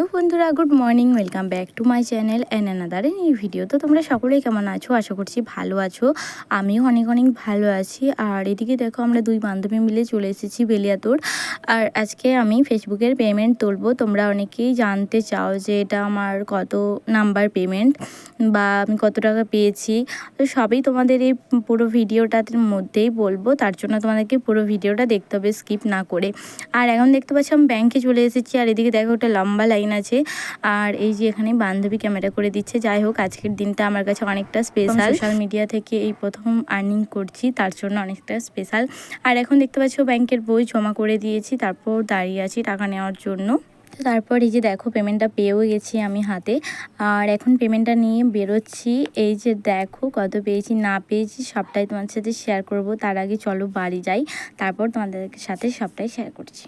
Hello বন্ধুরা, good morning, welcome back to my channel an another এই video. তো তোমরা সকলেই কেমন আছো? আশা করছি ভালো আছো। আমিও অনেক অনেক ভালো আছি। আর এদিকে দেখো, আমরা দুই বান্ধবী মিলে চলে এসেছি বেলিয়াতোর। আর আজকে আমি ফেসবুকের পেমেন্ট তুলবো। তোমরা অনেকেই জানতে চাও যে এটা আমার কত নাম্বার পেমেন্ট বা আমি কত টাকা পেয়েছি। তো সবই তোমাদের এই পুরো ভিডিওটার মধ্যেই বলব। তার জন্য তোমাদেরকে পুরো ভিডিওটা দেখতে হবে স্কিপ না করে। আর এখন দেখতে পাচ্ছি, আমি ব্যাংকে চলে এসেছি। আর এদিকে দেখো, একটা লম্বা লাইন আছে। আর এই যে এখানে বান্ধবী ক্যামেরা করে দিচ্ছে। যাই হোক, আজকের দিনটা আমার কাছে অনেকটা স্পেশাল সোশ্যাল মিডিয়া থেকে এই প্রথম আর্নিং করছি, তার জন্য অনেকটা স্পেশাল আর এখন দেখতে পাচ্ছ, ব্যাংকের বই জমা করে দিয়েছি, তারপর দাঁড়িয়ে আছি টাকা নেওয়ার জন্য। তারপর এই যে দেখো পেমেন্টটা পেয়েও গেছি আমি হাতে। আর এখন পেমেন্টটা নিয়ে বেরোচ্ছি। এই যে দেখো, কত পেয়েছি, না পেয়েছি, সবটাই তোমার সাথে শেয়ার করব। তার আগে চলো বাড়ি যাই। তারপর তোমাদের সাথে সবটাই শেয়ার করছি।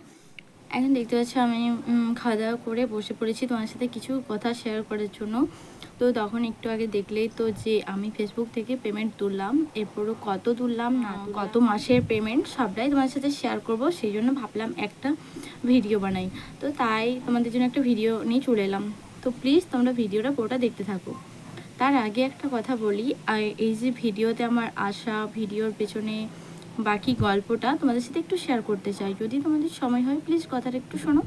এখন দেখতে পাচ্ছ আমি খাওয়া দাওয়া করে বসে পড়েছি তোমার সাথে কিছু কথা শেয়ার করার জন্য। তো তখন একটু আগে দেখলেই তো যে আমি ফেসবুক থেকে পেমেন্ট তুললাম এরপরও কত তুললাম না কত মাসের পেমেন্ট সবটাই তোমার সাথে শেয়ার করব। সেই জন্য ভাবলাম একটা ভিডিও বানাই। তো তাই তোমাদের জন্য একটা ভিডিও নিয়ে চলে এলাম। তো প্লিজ তোমরা ভিডিওটা পুরোটা দেখতে থাকো। তার আগে একটা কথা বলি এই যে ভিডিওতে আমার আসা ভিডিওর পেছনে বাকি গল্পটা তোমাদের সাথে একটু শেয়ার করতে চাই। যদি তোমাদের সময় হয় প্লিজ কথাটা একটু শোনো।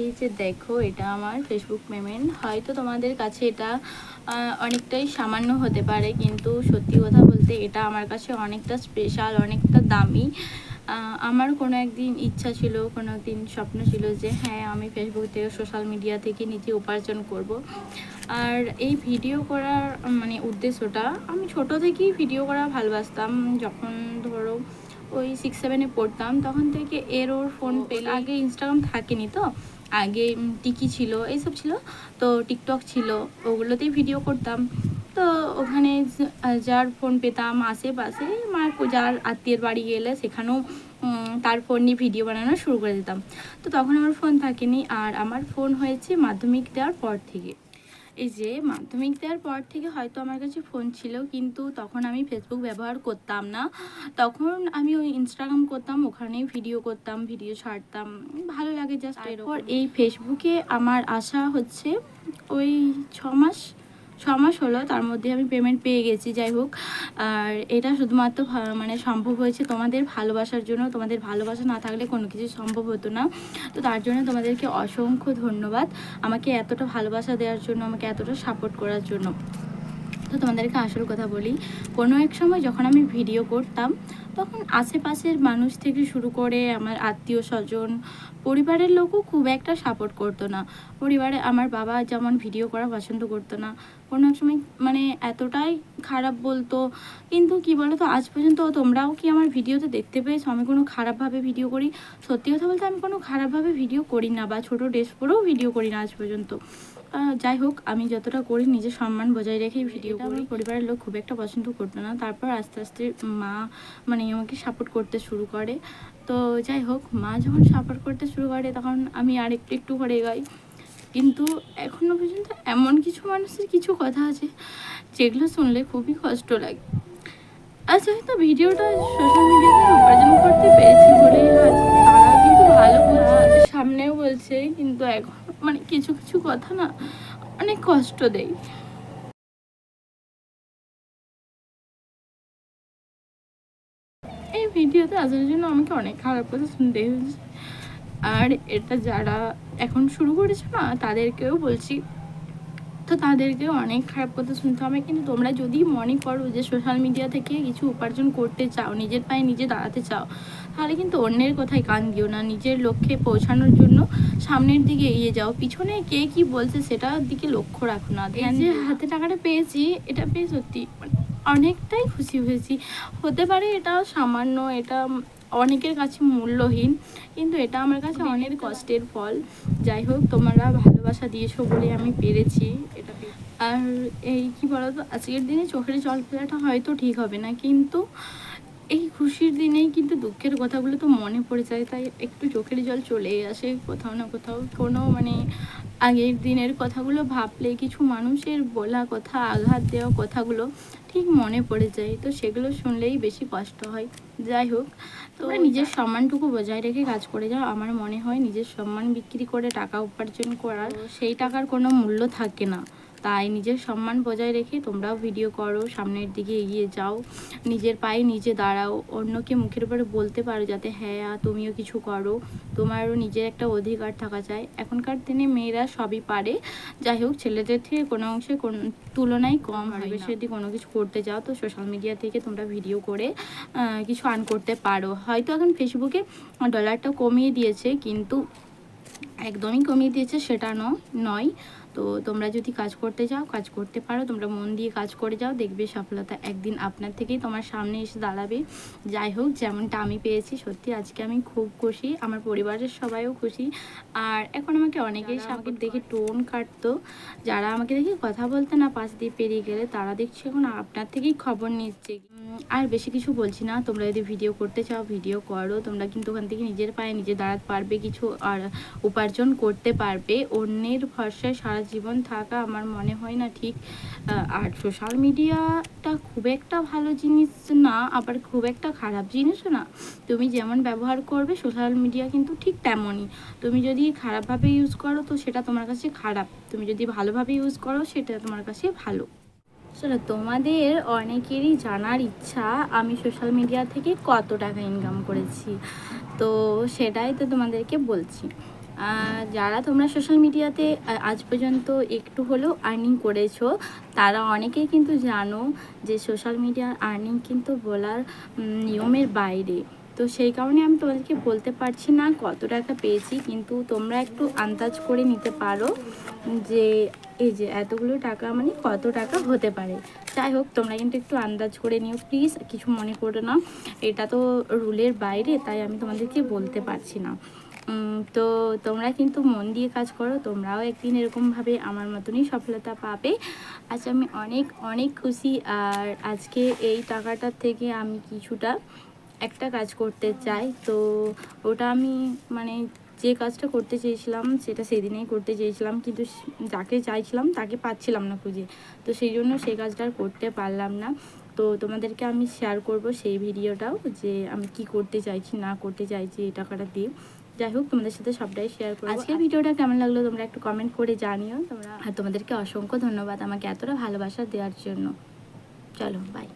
এই যে দেখো, এটা আমার ফেসবুক পেমেন্ট হয়তো তোমাদের কাছে এটা অনেকটাই সামান্য হতে পারে, কিন্তু সত্যি কথা বলতে এটা আমার কাছে অনেকটা স্পেশাল অনেকটা দামি। আমার কোনো একদিন ইচ্ছা ছিল, কোনো একদিন স্বপ্ন ছিল যে হ্যাঁ আমি ফেসবুক থেকে সোশ্যাল মিডিয়া থেকে নিজে উপার্জন করব। আর এই ভিডিও করার মানে উদ্দেশ্যটা আমি ছোট থেকেই ভিডিও করা ভালোবাসতাম। যখন ধরো ওই সিক্স সেভেনে পড়তাম তখন থেকে এর ওর ফোন পে আগে ইনস্টাগ্রাম থাকেনি তো। আগে টিকি ছিল এইসব ছিল। তো টিকটক ছিল ওগুলোতেই ভিডিও করতাম। তো ওখানে যার ফোন পেতাম আশেপাশে আমার যার আত্মীয়ের বাড়ি গেলে সেখানেও তার ফোন নিয়ে ভিডিও বানানো শুরু করে দিতাম। তো তখন আমার ফোন থাকেনি আর আমার ফোন হয়েছে মাধ্যমিক দেওয়ার পর থেকে। এই যে মাধ্যমিক দেওয়ার পর থেকে হয়তো আমার কাছে ফোন ছিল কিন্তু তখন আমি ফেসবুক ব্যবহার করতাম না। তখন আমি ওই ইনস্টাগ্রাম করতাম ওখানেই ভিডিও করতাম ভিডিও ছাড়তাম। ভালো লাগে জাস্ট এরপর এই ফেসবুকে আমার আশা হচ্ছে ওই ছ মাস। ছ মাস হলো, তার মধ্যে আমি পেমেন্ট পেয়ে গেছি, যাই হোক। আর এটা শুধুমাত্র মানে সম্ভব হয়েছে তোমাদের ভালোবাসার জন্য। তোমাদের ভালোবাসা না থাকলে কোনো কিছু সম্ভব হতো না। তো তার জন্য তোমাদেরকে অসংখ্য ধন্যবাদ আমাকে এতটা ভালোবাসা দেওয়ার জন্য, আমাকে এতটা সাপোর্ট করার জন্য। তো তোমাদেরকে আসল কথা বলি। কোনো এক সময় যখন আমি ভিডিও করতাম, তখন আশেপাশের মানুষ থেকে শুরু করে আমার আত্মীয় স্বজন, পরিবারের লোকও খুব একটা সাপোর্ট করতো না। পরিবারে আমার বাবা যেমন ভিডিও করা পছন্দ করতো না, কোনো এক সময় মানে এতটাই খারাপ বলতো। কিন্তু কি বলো তো আজ পর্যন্ত তোমরাও কি আমার ভিডিওতে দেখতে পেয়েছ? আমি কোনো খারাপভাবে ভিডিও করি? সত্যি কথা বলতে আমি কোনো খারাপভাবে ভিডিও করি না বা ছোটো ড্রেস পরেও ভিডিও করি না আজ পর্যন্ত। যাই হোক আমি যতটা করি নিজের সম্মান বজায় রেখেই ভিডিও করি পরিবারের লোক খুব একটা পছন্দ করতো না। তারপর আস্তে আস্তে মা মানে আমাকে সাপোর্ট করতে শুরু করে। তো যাই হোক মা যখন সাপোর্ট করতে শুরু করে তখন আমি আর একটু একটু করে এগাই। কিন্তু এখনও পর্যন্ত এমন কিছু মানুষের কিছু কথা আছে যেগুলো শুনলে খুবই কষ্ট লাগে। আচ্ছা হয়তো ভিডিওটা সোশ্যাল মিডিয়াতে উপার্জন করতে পেরেছি বলে আজ তারা কিন্তু ভালো এখন মানে কিছু কিছু কথা না অনেক কষ্ট দেয় এই ভিডিওতে আসার জন্য আমাকে অনেক খারাপ কথা শুনতে হয়েছে। আর এটা যারা এখন শুরু করেছে না, তাদেরকেও বলছি, তো তাদেরকেও অনেক খারাপ কথা শুনতে হবে। কিন্তু তোমরা যদি মনে করো যে সোশ্যাল মিডিয়া থেকে কিছু উপার্জন করতে চাও, নিজের পায়ে নিজে দাঁড়াতে চাও তাহলে কিন্তু অন্যের কথায় কান দিও না নিজের লক্ষ্যে পৌঁছানোর জন্য সামনের দিকে এগিয়ে যাও। পিছনে কে কি বলছে সেটার দিকে লক্ষ্য রাখো না। যে হাতে টাকাটা পেয়েছি এটা পেয়ে সত্যি অনেকটাই খুশি হয়েছি। হতে পারে এটা সামান্য এটা অনেকের কাছে মূল্যহীন কিন্তু এটা আমার কাছে অনেক কষ্টের ফল। যাই হোক তোমরা ভালোবাসা দিয়েছ বলে আমি পেরেছি এটা আর এই কি বলতো আজকের দিনে চোখের জল ফেলাটা হয়তো ঠিক হবে না কিন্তু এই খুশির দিনেই কিন্তু দুঃখের কথাগুলো তো মনে পড়ে যায় তাই একটু চোখের জল চলেই আসে কোথাও না কোথাও। কোনো মানে আগের দিনের কথাগুলো ভাবলে কিছু মানুষের বলা কথা আঘাত দেওয়া কথাগুলো ঠিক মনে পড়ে যায় তো সেগুলো শুনলেই বেশি কষ্ট হয়। যাই হোক তোমরা নিজের সম্মানটুকু বজায় রেখে কাজ করে যাও আমার মনে হয় নিজের সম্মান বিক্রি করে টাকা উপার্জন করার সেই টাকার কোনো মূল্য থাকে না। তাই নিজের সম্মান বজায় রেখে তোমরাও ভিডিও করো সামনের দিকে এগিয়ে যাও নিজের পায়ে নিজে দাঁড়াও অন্যকে মুখের উপরে বলতে পারো যাতে হ্যাঁ তুমিও কিছু করো। তোমারও নিজের একটা অধিকার থাকা চাই। এখনকার দিনে মেয়েরা সবই পারে। যাই হোক ছেলেদের থেকে কোনো অংশে কোন তুলনায় কম বেশি যদি কোনো কিছু করতে যাও তো সোশ্যাল মিডিয়া থেকে তোমরা ভিডিও করে কিছু আর্ন করতে পারো। হয়তো এখন ফেসবুকে ডলারটা কমিয়ে দিয়েছে কিন্তু একদমই কমিয়ে দিয়েছে সেটা নয়। তো তোমরা যদি কাজ করতে যাও কাজ করতে পারো। তোমরা মন দিয়ে কাজ করে যাও দেখবে সফলতা একদিন আপনার থেকেই তোমার সামনে এসে দাঁড়াবে। যাই হোক যেমনটা আমি পেয়েছি সত্যি আজকে আমি খুব খুশি। আমার পরিবারের সবাইও খুশি। আর এখন আমাকে অনেকেই আমাকে দেখে টোন কাটতো। যারা আমাকে দেখে কথা বলতে না পাশ দিয়ে পেরিয়ে গেলে তারা দেখছি এখন আপনার থেকেই খবর নিচ্ছে। আর বেশি কিছু বলছি না। তোমরা যদি ভিডিও করতে চাও ভিডিও করো। তোমরা কিন্তু ওখান থেকে নিজের পায়ে নিজে দাঁড়াতে পারবে কিছু আর উপার্জন করতে পারবে। অন্যের ভরসায় সারা জীবন থাকা আমার মনে হয় না ঠিক। আর সোশ্যাল মিডিয়াটা খুব একটা ভালো জিনিস না, আবার খুব একটা খারাপ জিনিসও না। তুমি যেমন ব্যবহার করবে সোশ্যাল মিডিয়া কিন্তু ঠিক তেমনই। তুমি যদি খারাপভাবে ইউজ করো, তো সেটা তোমার কাছে খারাপ। তুমি যদি ভালোভাবে ইউজ করো, সেটা তোমার কাছে ভালো। চলো তোমাদের অনেকেরই জানার ইচ্ছা, আমি সোশ্যাল মিডিয়া থেকে কত টাকা ইনকাম করেছি। তো সেটাই তো তোমাদেরকে বলছি। যারা তোমরা সোশ্যাল মিডিয়াতে আজ পর্যন্ত একটু হলেও আর্নিং করেছ, তারা অনেকেই কিন্তু জানো যে সোশ্যাল মিডিয়ার আর্নিং কিন্তু বলার নিয়মের বাইরে। তো সেই কারণে আমি তোমাদেরকে বলতে পারছি না কত টাকা পেয়েছি, কিন্তু তোমরা একটু আন্দাজ করে নিতে পারো যে এই যে এতগুলো টাকা মানে কত টাকা হতে পারে। যাই হোক, তোমরা কিন্তু একটু আন্দাজ করে নিও প্লিজ কিছু মনে করো না। এটা তো রুলের বাইরে, তাই আমি তোমাদেরকে বলতে পারছি না। তো তোমরা কিন্তু মন দিয়ে কাজ করো, তোমরাও একদিন এরকমভাবে আমার মতনই সফলতা পাবে। আজ আমি অনেক অনেক খুশি, আর আজকে এই টাকাটার থেকে আমি কিছুটা একটা কাজ করতে চাই। তো ওটা আমি মানে যে কাজটা করতে চেয়েছিলাম, সেটা সেদিনেই করতে চেয়েছিলাম, কিন্তু যাকে চাইছিলাম তাকে পাচ্ছিলাম না খুঁজে। তো সেই জন্য সেই কাজটা আর করতে পারলাম না। তো তোমাদেরকে আমি শেয়ার করব সেই ভিডিওটাও যে আমি কি করতে চাইছি, না করতে চাইছি এই টাকাটা দিয়ে। যাই হোক তোমাদের সাথে সবটাই শেয়ার করব। আজকের ভিডিওটা কেমন লাগল তোমরা একটু কমেন্ট করে জানিও। তোমরা আর তোমাদেরকে অসংখ্য ধন্যবাদ আমাকে এতটা ভালোবাসা দেওয়ার জন্য। চলো বাই